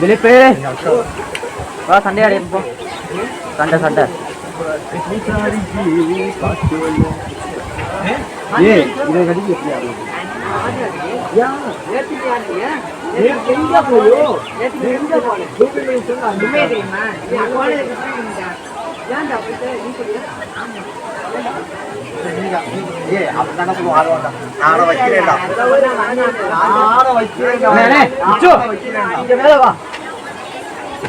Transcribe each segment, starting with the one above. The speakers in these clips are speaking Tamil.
திலீப்பு வா சண்டே ஆடி போ. சண்டை சண்டை. ஏ இதை கடிக்கு எப்படி ஆகும் சொல்லுவோம் ஆட வேண்டாம் வைக்கிறேன்டா இங்க மேல வா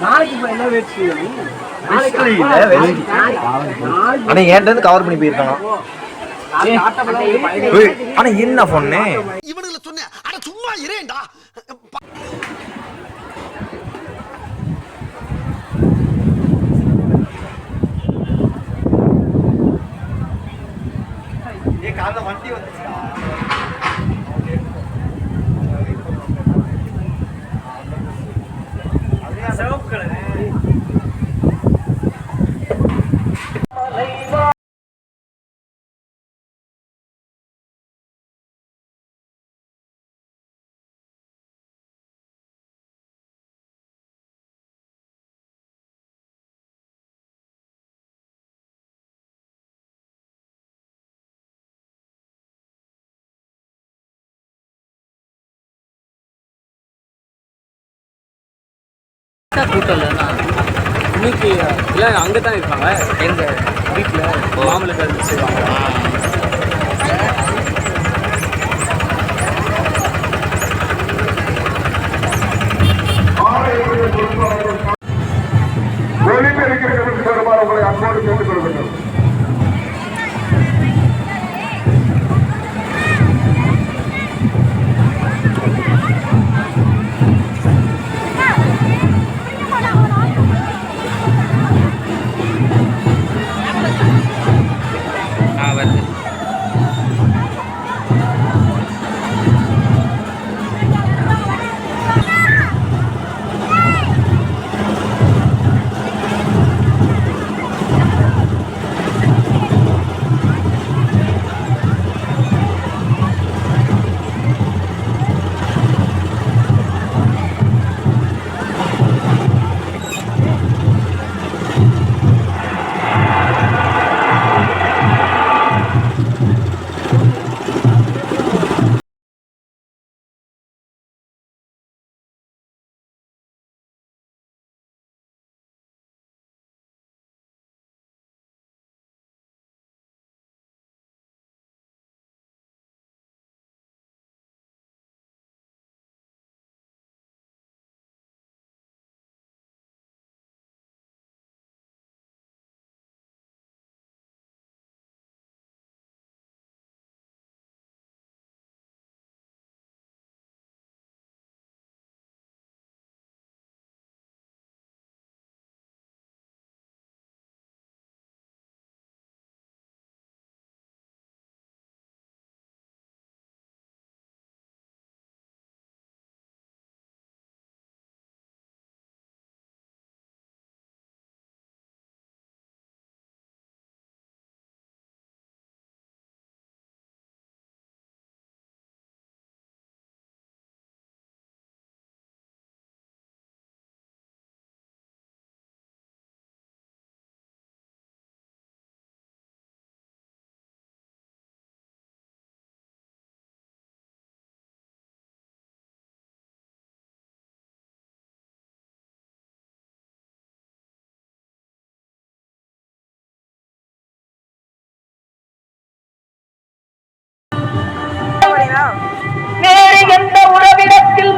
ஆனா கவர் பண்ணி போயிருக்கான் ஆனா என்ன பொண்ணு இவனுங்களை சொன்னேன் சும்மா இரேண்டா காலைல வண்டி வந்துச்சுடா. கூட்டம் இல்லைன்னா? இன்னைக்கு எல்லாம் அங்கே தான் இருப்பாங்க எங்கள் வீட்டில் மாமலுக்கு செய்வாங்க.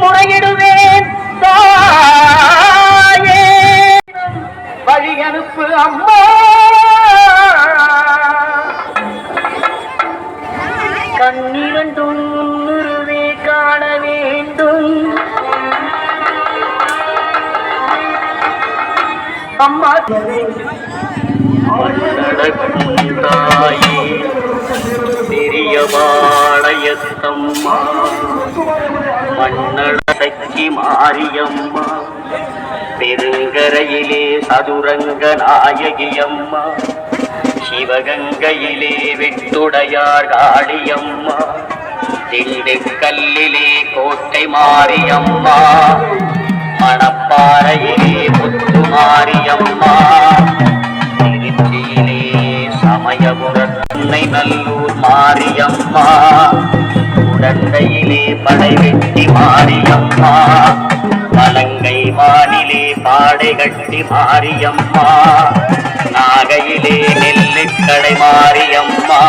முறையிடுவேன். தாயே. வழி அனுப்பு அம்மா. கண்ணிரண்டும் முன்னுருவே காண வேண்டும். அம்மா. தாயே பெரிய வாழையத்தம்மா மண்ணள மாரியம்மா பெருங்கரையிலே சதுரங்க நாயகியம்மா சிவகங்கையிலே வெட்டுடையார் காளியம்மா திண்டுக்கல்லிலே கோட்டை மாரியம்மா மணப்பாறையிலே முத்து மாரியம்மா சமயபுர தன்னை நல்லூர் மாரியம்மா. உடந்தையிலே படை வெட்டி மாரியம்மா. மலங்கை வானிலே பாடை கட்டி மாரியம்மா. நாகையிலே நெல்லுக்கடை மாரியம்மா.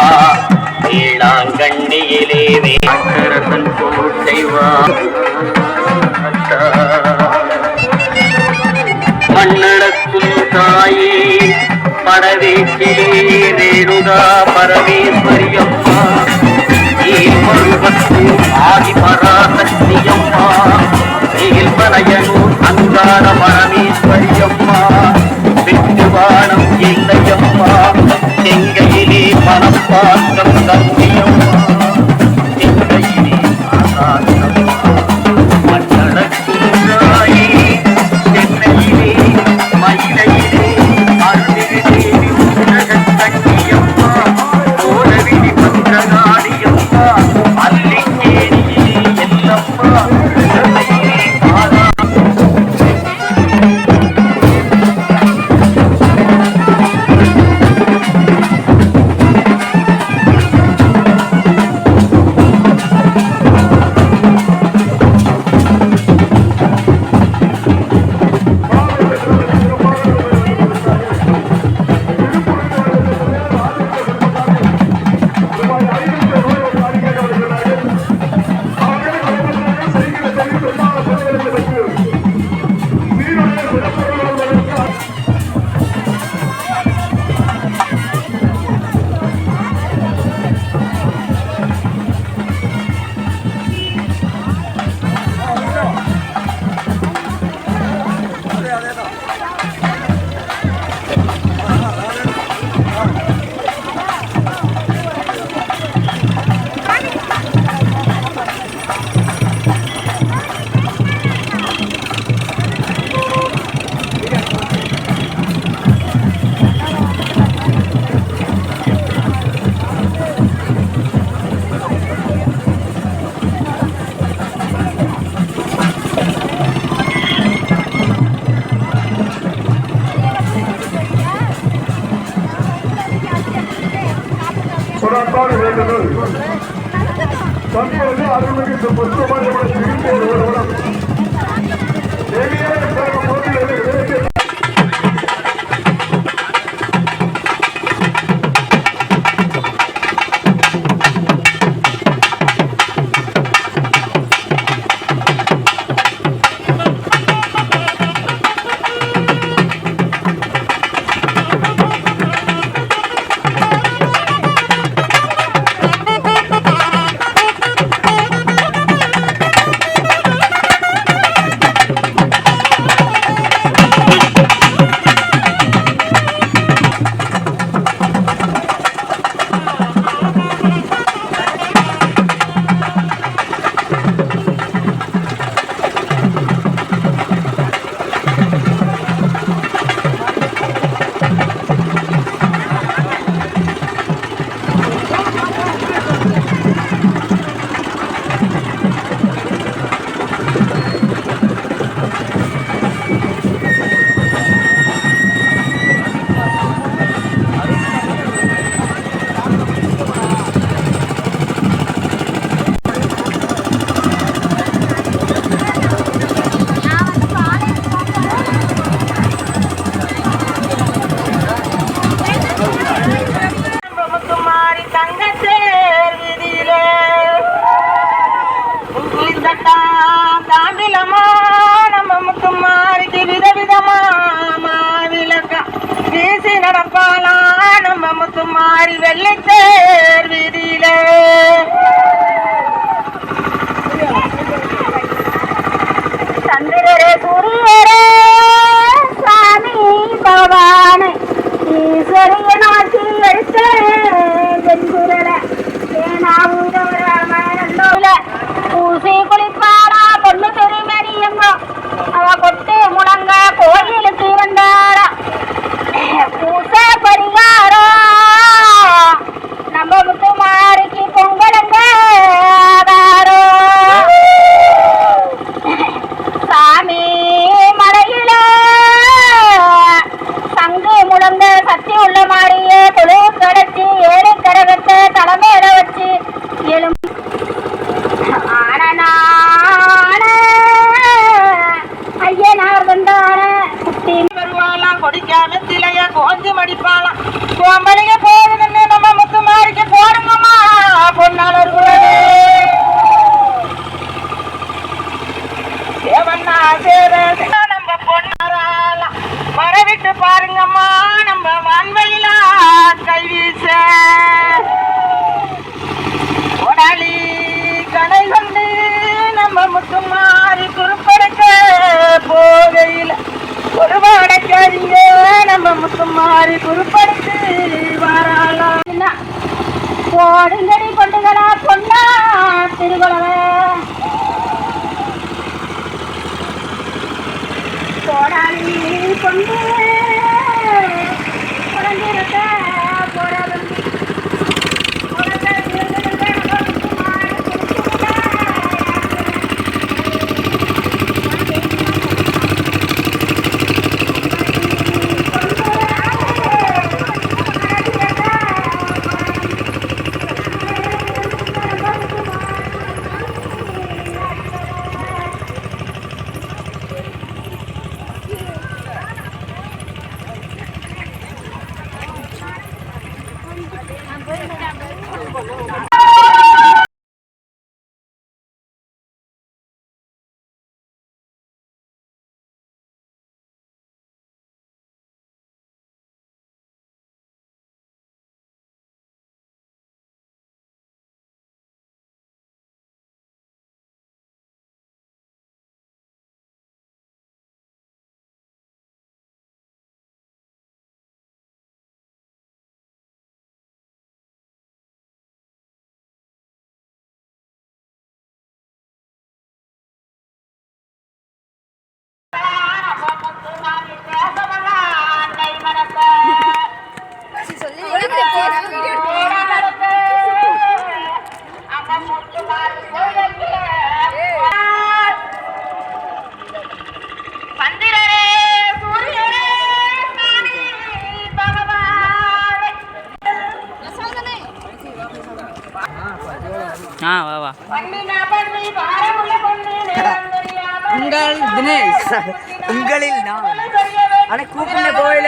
வேளாங்கண்ணியிலே வேங்கரசன் கோட்டைவா மண்ணடக்கும் தாயே படவேற்றிலே ரேணுகா பரமேஸ்வரியம்மா ஏழ்மருவத்து ஆதி பராசக்தியம்மா. ஏழ்மலையனூர் அங்கார பரமேஸ்வரியம்மா. வெற்றுவானம் இல்லையம்மா செங்கையிலே மனப்பாக்கம் தற்பொழுது அருள்மிகு புஷ்பமணியுடன் திருப்பூர் மாறி முத்துமாரி வெள்ளைத்தேர் வீதியிலே. சந்திரரே சூரியரே சாமி பகவானே ஈஸ்வரிய நாட்டி எடுத்தேன் குரல பூசி போஞ்சி மடிப்பாளாம் கோம்பலிங்க போகுதுன்னு நம்ம முத்து மாறிக்கு போடுங்கம்மா பொன்னாளர் குழவே சேவண்ணா சேர நம்ம பொன்னாராலாம் மரவிட்டு பாருங்கம்மா. நம்ம வான்வெளியிலா கைவீச கொடாலி கணை கொண்டு நம்ம முத்து மாறி குறிப்படித்து வராளா. போடுங்கடி கொண்டுகளா பொண்ணா திருக்குறவ போடாளி கொண்டு ஆ வா வா. உங்கள் தினேஷ் உங்களில் நான். அட கூப்பிட போயில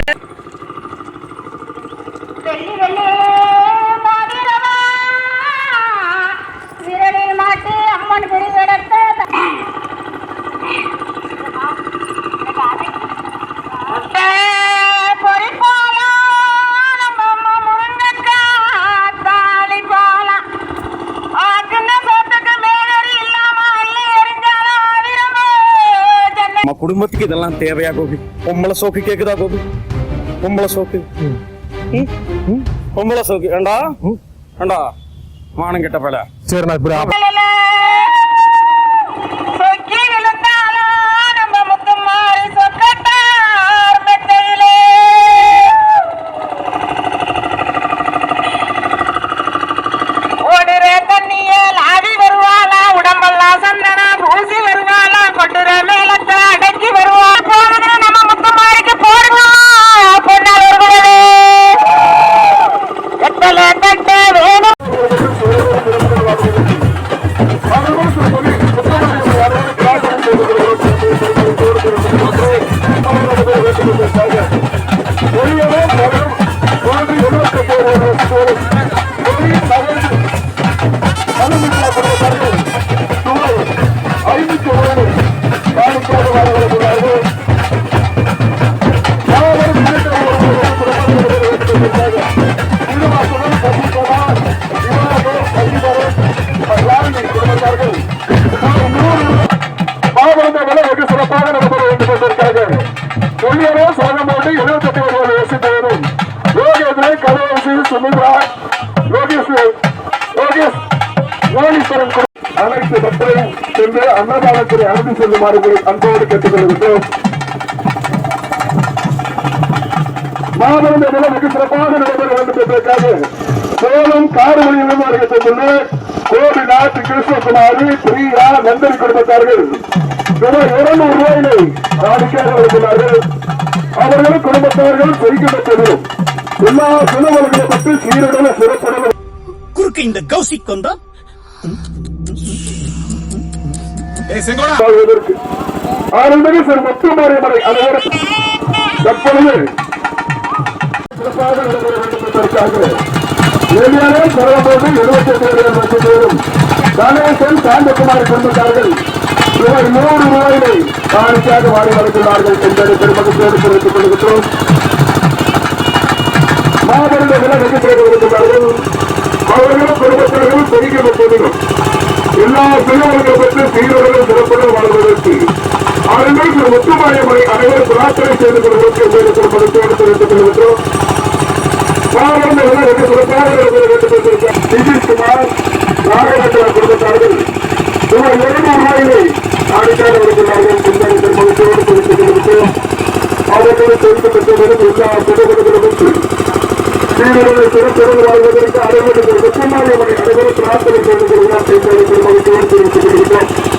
நம்ம குடும்பத்துக்கு இதெல்லாம் தேவையா கோபி பொம்பளை சோக்கு கேக்குதா கோபி பொம்பளை சோக்கு? பொம்பளை சோக்கு ஏண்டா ஏண்டா மானம் கெட்ட பல சரி நான் இப்படி அன்னதானத்தை செல்லுமாறு உங்களை அன்போடு கேட்டுக்கொள்கின்றோம். மாபெரும் விலை வெகு சிறப்பாக நடைபெற வேண்டும் என்பதற்காக சேலம் காரமணியிலும் வருகை தந்துள்ள கோபி நாட்டு கிருஷ்ணகுமாரி பிரியா நந்தன் குடும்பத்தார்கள். ரூபாய் இருநூறு ரூபாயினை காணிக்கையாக வருகிறார்கள் அவர்கள் குடும்பத்தார்கள் செய்கின்றதும் எல்லா சிலவர்களை பற்றி சீரடல சிறப்புடன் குறுக்கு இந்த கௌசிக் கொண்டா? வாழ்வதற்கு சார் சிறு முத்துமாரியம்மனை அனைவரும் தற்பொழுது சிறப்பாக நடைபெற வேண்டும் என்பதற்காக ஏரியாவே இருபத்தி எட்டு பேர் லட்சம் பேரும் கணேசன் சாந்தகுமார் குடும்பத்தார்கள் ரூபாய் நூறு ரூபாயினை காணிக்கையாக வாரி வழங்குகிறார்கள் என்பதை பெருமகத்தோடு தெரிவித்துக் கொள்கிறோம் மாபெரும் விலை வெகு அவர்களும் குடும்பத்தினர்களும் பெருகிற எல்லா பிரிவுகளை பற்றி சீரர்களும் சிறப்புடன் வாழ்வதற்கு அவர்கள் திரு முத்துமாயமனை அனைவரும் பிரார்த்தனை செய்து கொள்வதற்கு என்பதை குடும்பத்தோடு தெரிவித்துக் கொள்கின்றோம். மாபெரும் விலை நிதிஷ்குமார் நாகராஜா குடும்பத்தார்கள் ரூபாய் இருநூறு ரூபாயினை காணிக்காக வருகிறார்கள் என்பதை பெருமகத்தோடு தெரிவித்துக் கொள்கின்றோம் அவர்களும் தெரிந்து எல்லா சீரர்களை சிறப்புடன் வாழ்வதற்கு அனைவரும் வெப்பமாரியமனை அனைவரும் பிரார்த்தனை செய்து கொள்கிறார் என்பதை பெருமகிழ்ச்சியோடு தெரிவித்துக் கொள்கிறோம்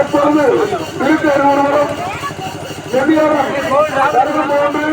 தற்பொழுது திருத்தேர் ஒருவரும் செடியாரம் தருகு போன்று